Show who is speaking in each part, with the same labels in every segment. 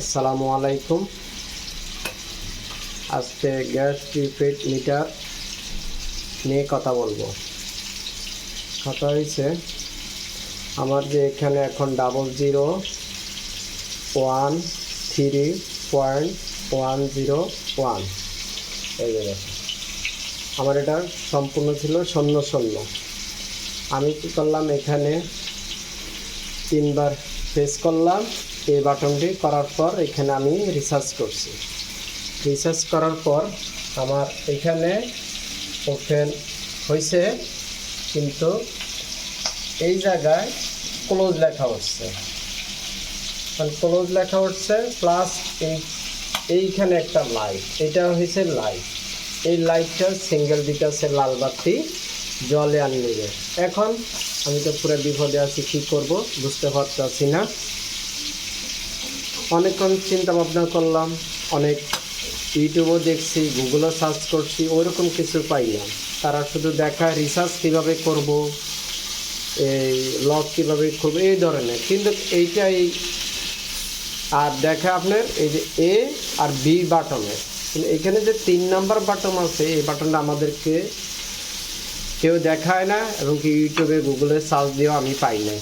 Speaker 1: আসসালামু আলাইকুম। আজকে গ্যাস, প্রিপেড, মিটার নিয়ে কথা বলব। কথা হয়েছে আমার যে এখানে এখন double zero one three point one zero one এই আমার এটা সম্পূর্ণ ছিল শূন্য শূন্য। আমি কী করলাম, এখানে তিনবার প্রেস করলাম। এই বাটনটি করার পর এখানে আমি রিসার্চ করছি। রিসার্চ করার পর আমার এখানে ওপেন হয়েছে, কিন্তু এই জায়গায় ক্লোজ লেখা হচ্ছে। ক্লোজ লেখা হচ্ছে প্লাস এই, এইখানে একটা লাইট এটা হয়েছে লাইট এই লাইটটা সিঙ্গেল দিকে আছে লাল বাতি। জলে আর নেবে এখন আমি তো পুরো বিপদে আছি, কী করব? বুঝতে পারতেছি না। অনেকক্ষণ চিন্তা ভাবনা করলাম, অনেক ইউটিউবও দেখছি, গুগলও সার্চ করছি ওইরকম কিছু পাই না। তারা শুধু দেখায় রিসার্চ কীভাবে করব, এই লক কীভাবে করব, এই ধরনের। কিন্তু এইটাই আর দেখা আপনার এই যে এ আর বি বাটনের এখানে যে তিন নাম্বার বাটন আছে, এই বাটনটা আমাদেরকে কেউ দেখায় না এবং কি ইউটিউবে, গুগলে সার্চ দিয়েও আমি পাই নাই।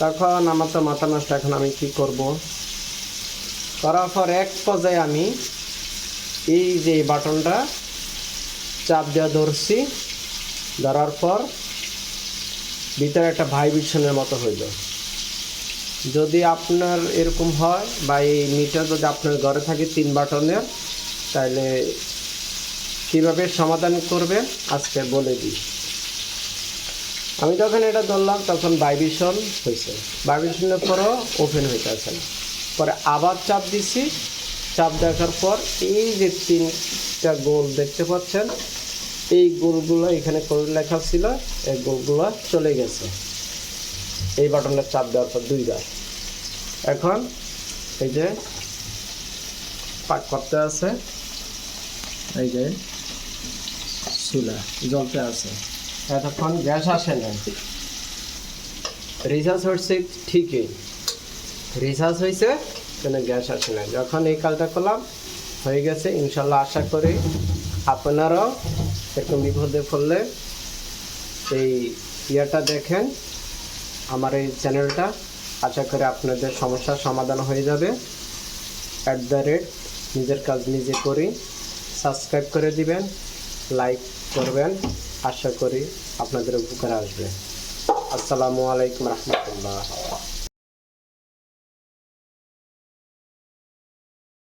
Speaker 1: তখন আমার তো মাথা নষ্ট, এখন আমি কি করব? করার পর এক পর্যায়ে আমি এই যে বাটনটা চাপ দেওয়া ধরছি, ধরার পর ভিতরে একটা ভাইব্রেশনের মতো হইল। যদি আপনার এরকম হয় বা এই মিটার যদি আপনার ঘরে থাকে তিন বাটনের, তাহলে কীভাবে সমাধান করবে, আজকে বলে দিই। আমি যখন এটা ধরলাম, তখন ভাইব্রেশন হয়েছে। ভাইব্রেশনের পরও ওপেন হইতে আছে না। পরে আবার চাপ দিছি। চাপ দেখার পর এই যে তিনটা গোল দেখতে পাচ্ছেন, এই গোলগুলো এখানে করে লেখা ছিল, এই গোলগুলো চলে গেছে। এই বাটনটা চাপ দেওয়ার পর দুইবার। এখন এই যে পাক করতে আছে। এই যে চুলা জ্বলতে আছে। এতক্ষণ গ্যাস আসে না রিচার্জ হচ্ছে ঠিকই। রিচার্জ হয়েছে, কিন্তু গ্যাস আসে না যখন এই কাজটা করলাম, হয়ে গেছে। ইনশাল্লাহ আশা করি আপনারাও এরকম বিপদে পড়লে এই ইয়েটা দেখেন, আমার এই চ্যানেলটা। আশা করি আপনাদের সমস্যার সমাধান হয়ে যাবে। অ্যাট দ্য রেট নিজের কাজ নিজে করি। সাবস্ক্রাইব করে দিবেন। লাইক করবেন। আশা করি আপনাদের উপকার আসবে। আসসালামু আলাইকুম রহমতুল্লাহ।